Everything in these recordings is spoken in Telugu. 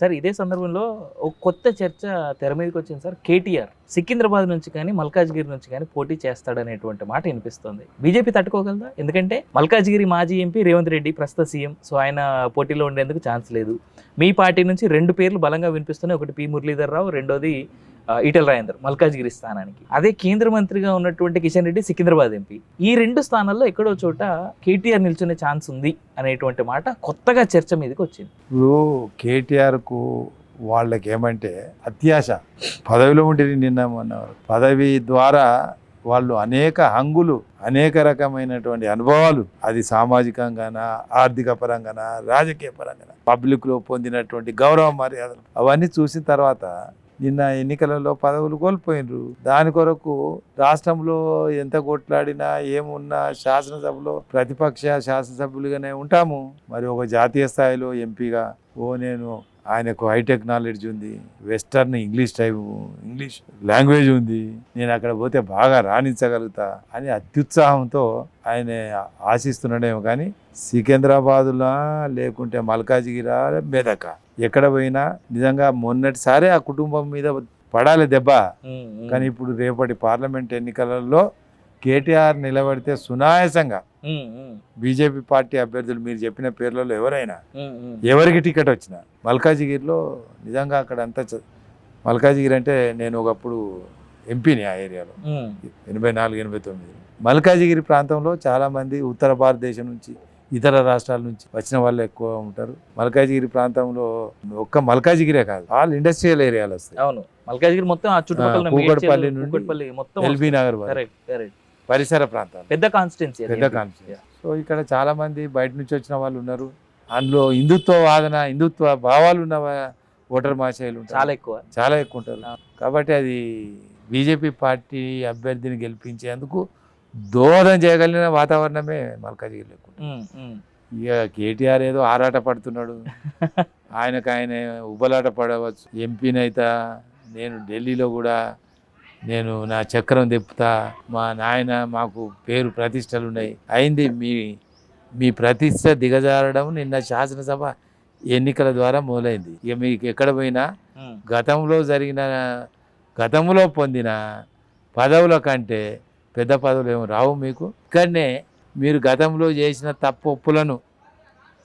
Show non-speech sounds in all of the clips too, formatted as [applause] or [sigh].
సార్ ఇదే సందర్భంలో ఒక కొత్త చర్చ తెర మీదకి వచ్చింది సార్. కేటీఆర్ సికింద్రాబాద్ నుంచి కానీ మల్కాజ్గిరి నుంచి కానీ పోటీ చేస్తాడనేటువంటి మాట వినిపిస్తుంది. బీజేపీ తట్టుకోగలదా? ఎందుకంటే మల్కాజ్గిరి మాజీ ఎంపీ రేవంత్ రెడ్డి ప్రస్తుత సీఎం. సో ఆయన పోటీలో ఉండేందుకు ఛాన్స్ లేదు. మీ పార్టీ నుంచి రెండు పేర్లు బలంగా వినిపిస్తున్నాయి. ఒకటి పి మురళీధర్ రావు రెండోది ఈటెల రాజేందర్ మల్కాజ్గిరి స్థానానికి. అదే కేంద్ర మంత్రిగా ఉన్నటువంటి కిషన్ రెడ్డి సికింద్రాబాద్ ఎంపీ. ఈ రెండు స్థానాల్లో ఎక్కడో చోట కేటీఆర్ నిల్చునే ఛాన్స్ ఉంది అనేటువంటి మాట కొత్తగా చర్చ మీదకి వచ్చింది. ఇప్పుడు కేటీఆర్కు వాళ్ళకి ఏమంటే అత్యాశ. పదవిలో ఉంటే నిన్న మొన్న పదవి ద్వారా వాళ్ళు అనేక హంగులు అనేక రకమైనటువంటి అనుభవాలు. అది సామాజికంగానా ఆర్థిక పరంగానా రాజకీయ పరంగానా పబ్లిక్లో పొందినటువంటి గౌరవ మర్యాదలు అవన్నీ చూసిన తర్వాత నిన్న ఎన్నికలలో పదవులు కోల్పోయినరు. దాని కొరకు రాష్ట్రంలో ఎంత కొట్లాడినా ఏమున్నా శాసనసభలో ప్రతిపక్ష శాసనసభ్యులుగానే ఉంటాము. మరి ఒక జాతీయ స్థాయిలో ఎంపీగా ఓ నేను ఆయనకు హై టెక్నాలజీ ఉంది western English type English language ఉంది నేను అక్కడ పోతే బాగా రాణించగలుగుతా అని అత్యుత్సాహంతో ఆయన ఆశిస్తున్నాడేమో కానీ సికింద్రాబాదులా లేకుంటే మల్కాజిగిరా మెదక. ఎక్కడ పోయినా నిజంగా మొన్నటిసారి ఆ కుటుంబం మీద పడాలి దెబ్బ. కానీ ఇప్పుడు రేపటి పార్లమెంట్ ఎన్నికలలో కేటీఆర్ నిలబడితే సునాయాసంగా బీజేపీ పార్టీ అభ్యర్థులు మీరు చెప్పిన పేర్లలో ఎవరైనా. ఎవరికి టికెట్ వచ్చినా మల్కాజిగిరిలో నిజంగా అక్కడ అంతా మల్కాజిగిరి అంటే నేను ఒకప్పుడు ఎంపీని ఆ ఏరియాలో. ఎనభై నాలుగు ఎనభై తొమ్మిది. మల్కాజిగిరి ప్రాంతంలో చాలామంది ఉత్తర భారతదేశం నుంచి ఇతర రాష్ట్రాల నుంచి వచ్చిన వాళ్ళు ఎక్కువ ఉంటారు. మల్కాజిగిరి ప్రాంతంలో ఒక్క మల్కాజిగిరే కాదు ఆల్ ఇండస్ట్రియల్ ఏరియాలు వస్తాయి. అవును. మల్కాజ్గిరి మొత్తం ఆ చుట్టుపక్కల కూకట్పల్లి నుండి మొత్తం ఎల్బీ నగర్ పరిసర ప్రాంతాలు. పెద్ద కాన్స్టిట్యున్సీ పెద్ద కాన్స్టిట్యూన్సీ సో ఇక్కడ చాలా మంది బయట నుంచి వచ్చిన వాళ్ళు ఉన్నారు. అందులో హిందుత్వ వాదన హిందుత్వ భావాలు ఉన్న ఓటర్ ఉంటారు. చాలా ఎక్కువ. చాలా ఎక్కువ ఉంటారు. కాబట్టి అది బీజేపీ పార్టీ అభ్యర్థిని గెలిపించేందుకు దోహదం చేయగలిగిన వాతావరణమే మల్కాజిగిరి ఉమ్. ఇక కేటీఆర్ ఏదో ఆరాట పడుతున్నాడు. [laughs] ఆయనకు ఆయన ఉబలాట పడవచ్చు. ఎంపీనైతా నేను ఢిల్లీలో కూడా నేను నా చక్రం తిప్పుతా మా నాయన మాకు పేరు ప్రతిష్టలు ఉన్నాయి. అయింది మీ మీ ప్రతిష్ట దిగజారడం నిన్న శాసనసభ ఎన్నికల ద్వారా మొదలైంది. ఇక మీకు ఎక్కడ పోయినా గతంలో జరిగిన గతంలో పొందిన పదవుల కంటే పెద్ద పదవులు ఏమి రావు మీకు. ఇక్కడనే మీరు గతంలో చేసిన తప్పు ఒప్పులను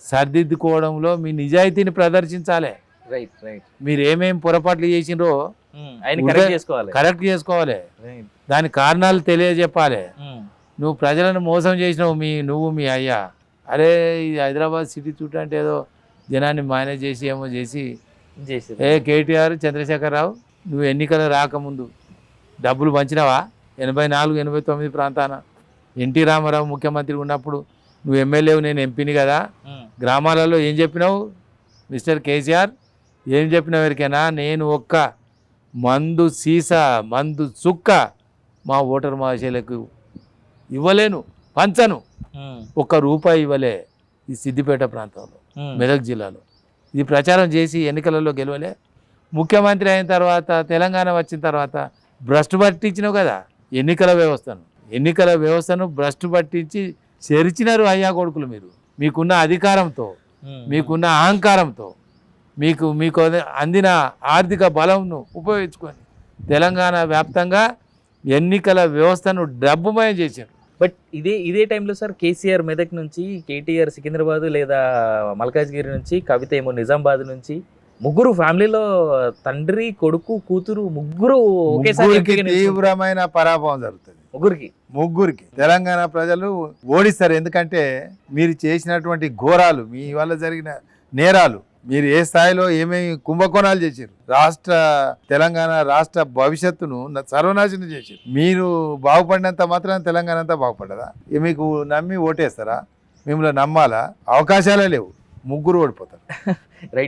సర్దిద్దుకోవడంలో మీ నిజాయితీని ప్రదర్శించాలి. రైట్ రైట్ మీరు ఏమేం పొరపాట్లు ఉంటే- కరెక్ట్ చేసుకోవాలి. కరెక్ట్ చేసుకోవాలి. దాని కారణాలు తెలియజెప్పాలి. ఉమ్, నువ్వు ప్రజలను మోసం చేసినావు మీ నువ్వు మీ అయ్యా. అరే ఈ హైదరాబాద్ సిటీ అంటే ఏదో జనాన్ని మేనేజ్ చేసి ఏమో చేసి. ఏ కేటీఆర్ చంద్రశేఖరరావు నువ్వు ఎన్నికలు రాకముందు డబ్బులు పంచినావా? ఎనభై నాలుగు ఎనభై తొమ్మిది ప్రాంతాన ఎన్టీ రామారావు ముఖ్యమంత్రి ఉన్నప్పుడు నువ్వు ఎమ్మెల్యేవు నేను ఎంపీని కదా. గ్రామాలలో ఏం చెప్పినావు? మిస్టర్ కేసీఆర్ ఏం చెప్పినావు ఎవరికైనా? నేను ఒక్క మందు సీసా మందు చుక్క మా ఓటర్ మహాశయులకు ఇవ్వలేను పంచను. ఒక్క రూపాయి ఇవ్వలే ఈ సిద్దిపేట ప్రాంతంలో. మెదక్ జిల్లాలో. ఇది ప్రచారం చేసి ఎన్నికలలో గెలవలే. ముఖ్యమంత్రి అయిన తర్వాత తెలంగాణ వచ్చిన తర్వాత భ్రష్టు పట్టించినావు కదా. ఎన్నికల వ్యవస్థను ఎన్నికల వ్యవస్థను భ్రష్టు పట్టించి చెరిచినారు అయ్యా కొడుకులు మీరు. మీకున్న అధికారంతో మీకున్న అహంకారంతో మీకు మీకు అందిన ఆర్థిక బలంను ఉపయోగించుకొని తెలంగాణ వ్యాప్తంగా ఎన్నికల వ్యవస్థను డబ్బుమయం చేశారు. బట్ ఇదే ఇదే టైంలో సార్ కేసీఆర్ మెదక్ నుంచి కేటీఆర్ సికింద్రాబాద్ లేదా మల్కాజ్గిరి నుంచి కవిత ఏమో నిజామాబాద్ నుంచి ముగ్గురు ఫ్యామిలీలో తండ్రి కొడుకు కూతురు ముగ్గురు ఒకేసారి. తీవ్రమైన పరాభవం జరుగుతుంది. ముగ్గురికి. ముగ్గురికి. తెలంగాణ ప్రజలు ఓడిస్తారు. ఎందుకంటే మీరు చేసినటువంటి ఘోరాలు మీ వల్ల జరిగిన నేరాలు మీరు ఏ స్థాయిలో ఏమేమి కుంభకోణాలు చేశారు రాష్ట్ర తెలంగాణ రాష్ట్ర భవిష్యత్తును సర్వనాశనం చేశారు. మీరు బాగుపడినంత మాత్రం తెలంగాణ అంతా బాగుపడదా మీకు నమ్మి ఓటేస్తారా? మిమ్మల్ని నమ్మాలా? అవకాశాలే లేవు. ముగ్గురు ఓడిపోతారు. [laughs] రైట్.